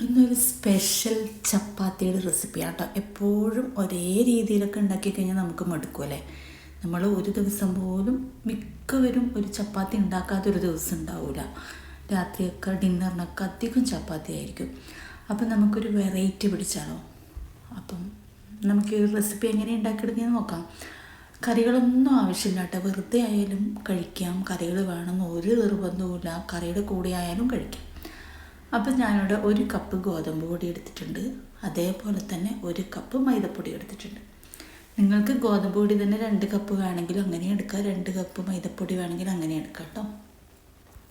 ഇന്നൊരു സ്പെഷ്യൽ ചപ്പാത്തിയുടെ റെസിപ്പിയാണ് കേട്ടോ എപ്പോഴും ഒരേ രീതിയിലൊക്കെ ഉണ്ടാക്കി കഴിഞ്ഞാൽ നമുക്ക് മടുക്കുമല്ലേ നമ്മൾ ഒരു ദിവസം പോലും മിക്കവരും ഒരു ചപ്പാത്തി ഉണ്ടാക്കാത്ത ഒരു ദിവസം ഉണ്ടാവില്ല രാത്രിയൊക്കെ ഡിന്നറിനൊക്കെ അധികം ചപ്പാത്തി ആയിരിക്കും. അപ്പം നമുക്കൊരു വെറൈറ്റി പിടിച്ചാലോ? അപ്പം നമുക്ക് ഈ റെസിപ്പി എങ്ങനെ ഉണ്ടാക്കിയെടുക്കുന്നത് നോക്കാം. കറികളൊന്നും ആവശ്യമില്ല കേട്ടോ. വെറുതെ ആയാലും കഴിക്കാം. കറികൾ വേണമെന്ന് ഒരു നിർബന്ധവുമില്ല. കറിയുടെ കൂടെ ആയാലും കഴിക്കാം. അപ്പം ഞാനിവിടെ ഒരു കപ്പ് ഗോതമ്പ് പൊടി എടുത്തിട്ടുണ്ട്. അതേപോലെ തന്നെ ഒരു കപ്പ് മൈദപ്പൊടി എടുത്തിട്ടുണ്ട്. നിങ്ങൾക്ക് ഗോതമ്പ് പൊടി തന്നെ രണ്ട് കപ്പ് വേണമെങ്കിൽ അങ്ങനെ എടുക്കാം. രണ്ട് കപ്പ് മൈദപ്പൊടി വേണമെങ്കിൽ അങ്ങനെ എടുക്കാം കേട്ടോ.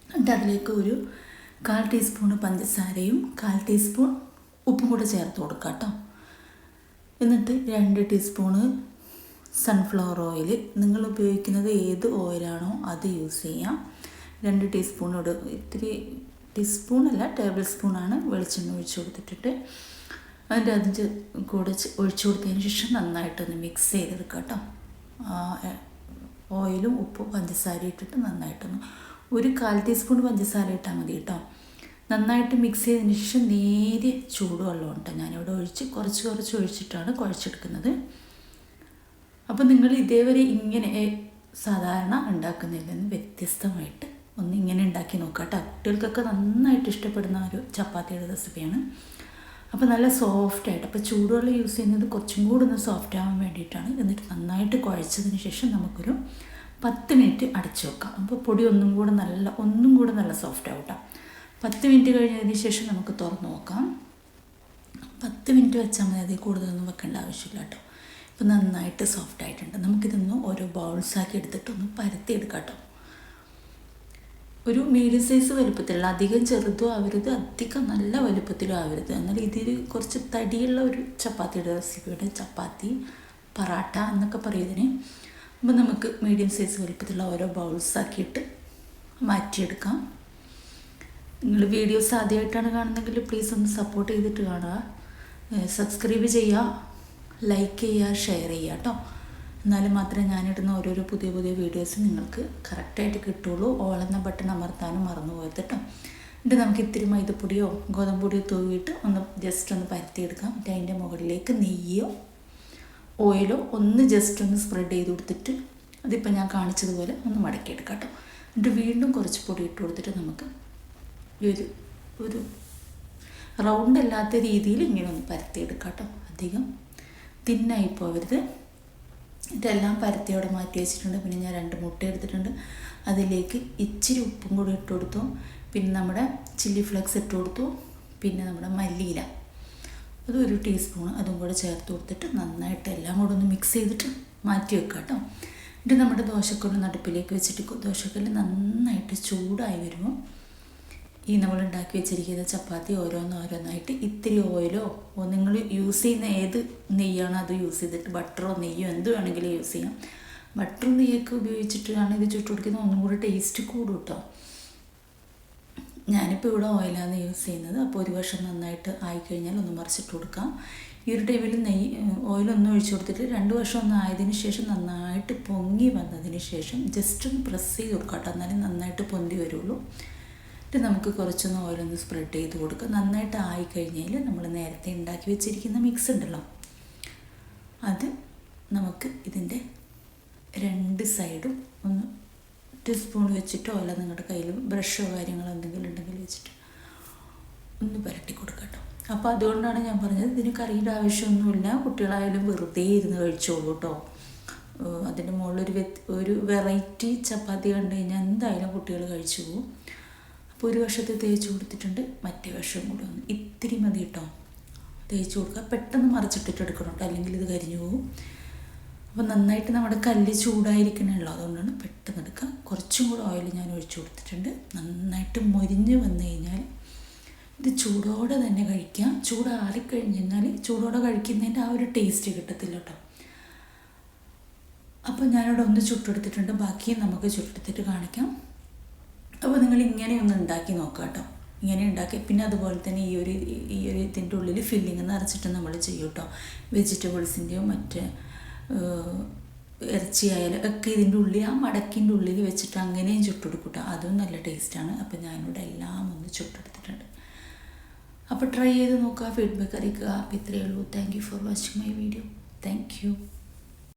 എന്നിട്ട് അതിലേക്ക് ഒരു കാൽ ടീസ്പൂൺ പഞ്ചസാരയും കാൽ ടീസ്പൂൺ ഉപ്പും കൂടെ ചേർത്ത് കൊടുക്കാം കേട്ടോ. എന്നിട്ട് രണ്ട് ടീസ്പൂണ് സൺഫ്ലവർ ഓയിൽ നിങ്ങൾ ഉപയോഗിക്കുന്നത് ഏത് ഓയിലാണോ അത് യൂസ് ചെയ്യാം. രണ്ട് ടീസ്പൂൺ ഇട ഇത്തിരി ടീസ്പൂണല്ല ടേബിൾ സ്പൂണാണ് വെളിച്ചെണ്ണ ഒഴിച്ച് കൊടുത്തിട്ടിട്ട്. അതിന്റെ അതിന്റെ കൂടെ ഒഴിച്ചു കൊടുത്തതിന് ശേഷം നന്നായിട്ടൊന്ന് മിക്സ് ചെയ്തെടുക്കുക കേട്ടോ. ഓയിലും ഉപ്പും പഞ്ചസാരയും ഇട്ടിട്ട് നന്നായിട്ടൊന്ന് ഒരു കാൽ ടീസ്പൂൺ പഞ്ചസാര ഇട്ടാൽ മതി കേട്ടോ. നന്നായിട്ട് മിക്സ് ചെയ്തതിന് ശേഷം നേരിയ ചൂടുവെള്ളം ഉണ്ട് ഞാനിവിടെ ഒഴിച്ച് കുറച്ച് കുറച്ച് ഒഴിച്ചിട്ടാണ് കുഴച്ചെടുക്കുന്നത്. അപ്പോൾ നിങ്ങൾ ഇതേവരെ ഇങ്ങനെ സാധാരണ ഉണ്ടാക്കുന്നതിൽ നിന്ന് വ്യത്യസ്തമായിട്ട് ഒന്ന് ഇങ്ങനെ ഉണ്ടാക്കി നോക്കുക കേട്ടോ. കുട്ടികൾക്കൊക്കെ നന്നായിട്ട് ഇഷ്ടപ്പെടുന്ന ഒരു ചപ്പാത്തിയുടെ റെസിപ്പിയാണ്. അപ്പോൾ നല്ല സോഫ്റ്റ് ആയിട്ട് അപ്പോൾ ചൂടുവെള്ളം യൂസ് ചെയ്യുന്നത് കുറച്ചും കൂടി ഒന്ന് സോഫ്റ്റ് ആവാൻ വേണ്ടിയിട്ടാണ്. എന്നിട്ട് നന്നായിട്ട് കുഴച്ചതിന് ശേഷം നമുക്കൊരു പത്ത് മിനിറ്റ് അടച്ചു വെക്കാം. അപ്പോൾ പൊടി ഒന്നും കൂടെ നല്ല ഒന്നും കൂടെ നല്ല സോഫ്റ്റ് ആവും പത്ത് മിനിറ്റ് കഴിഞ്ഞതിന് ശേഷം നമുക്ക് തുറന്ന് നോക്കാം. പത്ത് മിനിറ്റ് വെച്ചാൽ മതി അതിൽ കൂടുതലൊന്നും വെക്കേണ്ട ആവശ്യമില്ല കേട്ടോ. ഇപ്പം നന്നായിട്ട് സോഫ്റ്റ് ആയിട്ടുണ്ട്. നമുക്കിതൊന്ന് ഓരോ ബൗൾസാക്കി എടുത്തിട്ടൊന്ന് പരത്തി എടുക്കാം കേട്ടോ. ഒരു മീഡിയം സൈസ് വലുപ്പത്തിലുള്ള അധികം ചെറുതും ആവരുത് അധികം നല്ല വലുപ്പത്തിലും ആവരുത് എന്നാൽ ഇതിൽ കുറച്ച് തടിയുള്ള ഒരു ചപ്പാത്തിയുടെ റെസിപ്പിയുടെ ചപ്പാത്തി പറാട്ട എന്നൊക്കെ പറയുന്നതിന് അപ്പോൾ നമുക്ക് മീഡിയം സൈസ് വലുപ്പത്തിലുള്ള ഓരോ ബൗൾസാക്കിയിട്ട് മാറ്റിയെടുക്കാം. നിങ്ങൾ വീഡിയോസ് ആദ്യമായിട്ടാണ് കാണുന്നതെങ്കിൽ പ്ലീസ് ഒന്ന് സപ്പോർട്ട് ചെയ്തിട്ട് കാണുക. സബ്സ്ക്രൈബ് ചെയ്യുക ലൈക്ക് ചെയ്യുക ഷെയർ ചെയ്യുക കേട്ടോ എന്നാലും മാത്രമേ ഞാനിടുന്ന ഓരോരോ പുതിയ പുതിയ വീഡിയോസ് നിങ്ങൾക്ക് കറക്റ്റായിട്ട് കിട്ടുള്ളൂ. ഓളെന്ന ബട്ടൺ അമർത്താനും മറന്നു പോയത് കേട്ടോ എന്നിട്ട് നമുക്ക് ഇത്തിരി മൈദപ്പൊടിയോ ഗോതമ്പ് പൊടിയോ തൂവിയിട്ട് ഒന്ന് ജസ്റ്റ് ഒന്ന് പരത്തിയെടുക്കാം. എന്നിട്ട് അതിന്റെ മുകളിലേക്ക് നെയ്യോ ഓയിലോ ഒന്ന് ജസ്റ്റ് ഒന്ന് സ്പ്രെഡ് ചെയ്ത് കൊടുത്തിട്ട് അതിപ്പോൾ ഞാൻ കാണിച്ചതുപോലെ ഒന്ന് മടക്കിയെടുക്കാം കേട്ടോ എന്നിട്ട് വീണ്ടും കുറച്ച് പൊടി ഇട്ട് കൊടുത്തിട്ട് നമുക്ക് ഒരു ഒരു റൗണ്ട് അല്ലാത്ത രീതിയിൽ ഇങ്ങനെ ഒന്ന് പരത്തിയെടുക്കാം കേട്ടോ അധികം തിന്നായി പോകരുത്. ഇതെല്ലാം പരത്തി അവിടെ മാറ്റി വെച്ചിട്ടുണ്ട്. പിന്നെ ഞാൻ രണ്ട് മുട്ട എടുത്തിട്ടുണ്ട്. അതിലേക്ക് ഇച്ചിരി ഉപ്പും കൂടി ഇട്ട് കൊടുത്തു. പിന്നെ നമ്മുടെ ചില്ലി ഫ്ലെക്സ് ഇട്ട് കൊടുത്തു. പിന്നെ നമ്മുടെ മല്ലിയില. അത് ഒരു ടീസ്പൂൺ അതും കൂടെ ചേർത്ത് കൊടുത്തിട്ട് നന്നായിട്ട് എല്ലാം കൂടെ ഒന്ന് മിക്സ് ചെയ്തിട്ട് മാറ്റി വെക്കുക കേട്ടോ എന്നിട്ട് നമ്മുടെ ദോശക്കല്ല് നടുപ്പിലേക്ക് വെച്ചിട്ട് ദോശക്കല്ല് നന്നായിട്ട് ചൂടായി വരുമ്പോൾ ഈ നമ്മൾ ഉണ്ടാക്കി വെച്ചിരിക്കുന്ന ചപ്പാത്തി ഓരോന്നോരോന്നായിട്ട് ഇത്തിരി ഓയിലോ നിങ്ങൾ യൂസ് ചെയ്യുന്ന ഏത് നെയ്യാണോ അത് യൂസ് ചെയ്തിട്ട് ബട്ടറോ നെയ്യോ എന്ത് വേണമെങ്കിലും യൂസ് ചെയ്യാം. ബട്ടറും നെയ്യൊക്കെ ഉപയോഗിച്ചിട്ടാണ് ഇത് ചുട്ട് കൊടുക്കുന്നത്. ഒന്നും കൂടി ടേസ്റ്റ് കൂടും കേട്ടോ ഞാനിപ്പോൾ ഇവിടെ ഓയിലാണ് യൂസ് ചെയ്യുന്നത്. അപ്പോൾ ഒരു വർഷം നന്നായിട്ട് ആയിക്കഴിഞ്ഞാൽ ഒന്ന് മറിച്ചിട്ട് കൊടുക്കാം. ഈ ഒരു ടൈമിൽ നെയ്യ് ഓയിലൊന്നും ഒഴിച്ചു കൊടുത്തിട്ട് രണ്ട് വർഷം ഒന്ന് ആയതിനു ശേഷം നന്നായിട്ട് പൊങ്ങി വന്നതിന് ശേഷം ജസ്റ്റ് ഒന്ന് പ്രസ് ചെയ്ത് കൊടുക്കാം കേട്ടോ എന്നാലും നന്നായിട്ട് പൊന്തി വരുള്ളൂ. എന്നിട്ട് നമുക്ക് കുറച്ചൊന്ന് ഓയിലൊന്ന് സ്പ്രെഡ് ചെയ്ത് കൊടുക്കുക നന്നായിട്ട് ആയിക്കഴിഞ്ഞാൽ നമ്മൾ നേരത്തെ ഉണ്ടാക്കി വെച്ചിരിക്കുന്ന മിക്സ് ഉണ്ടല്ലോ. അത് നമുക്ക് ഇതിന്റെ രണ്ട് സൈഡും ഒന്ന് ടീസ്പൂൺ വെച്ചിട്ടോ അല്ല നിങ്ങളുടെ കയ്യിൽ ബ്രഷോ കാര്യങ്ങളോ എന്തെങ്കിലും ഉണ്ടെങ്കിൽ വെച്ചിട്ട് ഒന്ന് പുരട്ടി കൊടുക്കുക കേട്ടോ അപ്പോൾ അതുകൊണ്ടാണ് ഞാൻ പറഞ്ഞത് ഇതിന് കറിയുടെ ആവശ്യമൊന്നുമില്ല. കുട്ടികളായാലും വെറുതെ ഇരുന്ന് കഴിച്ചോളൂ കേട്ടോ. അതിന്റെ മുകളിൽ വ്യത്യ ഒരു വെറൈറ്റി ചപ്പാത്തി കണ്ടു കഴിഞ്ഞാൽ എന്തായാലും കുട്ടികൾ കഴിച്ചു പോകും. അപ്പോൾ ഒരു വശത്ത് തേച്ച് കൊടുത്തിട്ടുണ്ട് മറ്റേ വശം കൂടെ ഒന്ന് ഇത്തിരി മതി കേട്ടോ തേച്ച് കൊടുക്കുക. പെട്ടെന്ന് മറിച്ചിട്ടിട്ട് എടുക്കണം കേട്ടോ അല്ലെങ്കിൽ ഇത് കരിഞ്ഞു പോകും അപ്പോൾ നന്നായിട്ട് നമ്മുടെ കല്ല് ചൂടായിരിക്കണമല്ലോ അതുകൊണ്ടാണ് പെട്ടെന്ന് എടുക്കുക. കുറച്ചും കൂടെ ഓയിൽ ഞാൻ ഒഴിച്ചു കൊടുത്തിട്ടുണ്ട്. നന്നായിട്ട് മൊരിഞ്ഞ് വന്നു കഴിഞ്ഞാൽ ഇത് ചൂടോടെ തന്നെ കഴിക്കാം. ചൂടാറിക്കഴിഞ്ഞ് കഴിഞ്ഞാൽ ചൂടോടെ കഴിക്കുന്നതിന്റെ ആ ഒരു ടേസ്റ്റ് കിട്ടത്തില്ല കേട്ടോ അപ്പോൾ ഞാനിവിടെ ഒന്ന് ചുട്ടെടുത്തിട്ടുണ്ട്. ബാക്കിയും നമുക്ക് ചുട്ടെടുത്തിട്ട് കാണിക്കാം. അപ്പോൾ നിങ്ങൾ ഇങ്ങനെ ഒന്ന് ഉണ്ടാക്കി നോക്കുക കേട്ടോ. ഇങ്ങനെ ഉണ്ടാക്കി. പിന്നെ അതുപോലെ തന്നെ ഈ ഒരു ഈ ഒരു ഇതിന്റെ ഉള്ളിൽ ഫില്ലിങ് നിറച്ചിട്ട് നമ്മൾ ചെയ്യും കേട്ടോ. വെജിറ്റബിൾസിന്റെയോ മറ്റ് ഇറച്ചിയായാലും ഒക്കെ ഇതിന്റെ ഉള്ളിൽ ആ മടക്കിന്റെ ഉള്ളിൽ വെച്ചിട്ട് അങ്ങനെയും ചുട്ടെടുക്കും അതും നല്ല ടേസ്റ്റാണ് അപ്പോൾ ഞാനിവിടെ എല്ലാം ഒന്ന് ചുട്ടെടുത്തിട്ടുണ്ട്. അപ്പോൾ ട്രൈ ചെയ്ത് നോക്കുക ഫീഡ്ബാക്ക് അറിയിക്കുക. അപ്പോൾ ഇത്രയേ ഉള്ളൂ. Thank you for watching my video thank you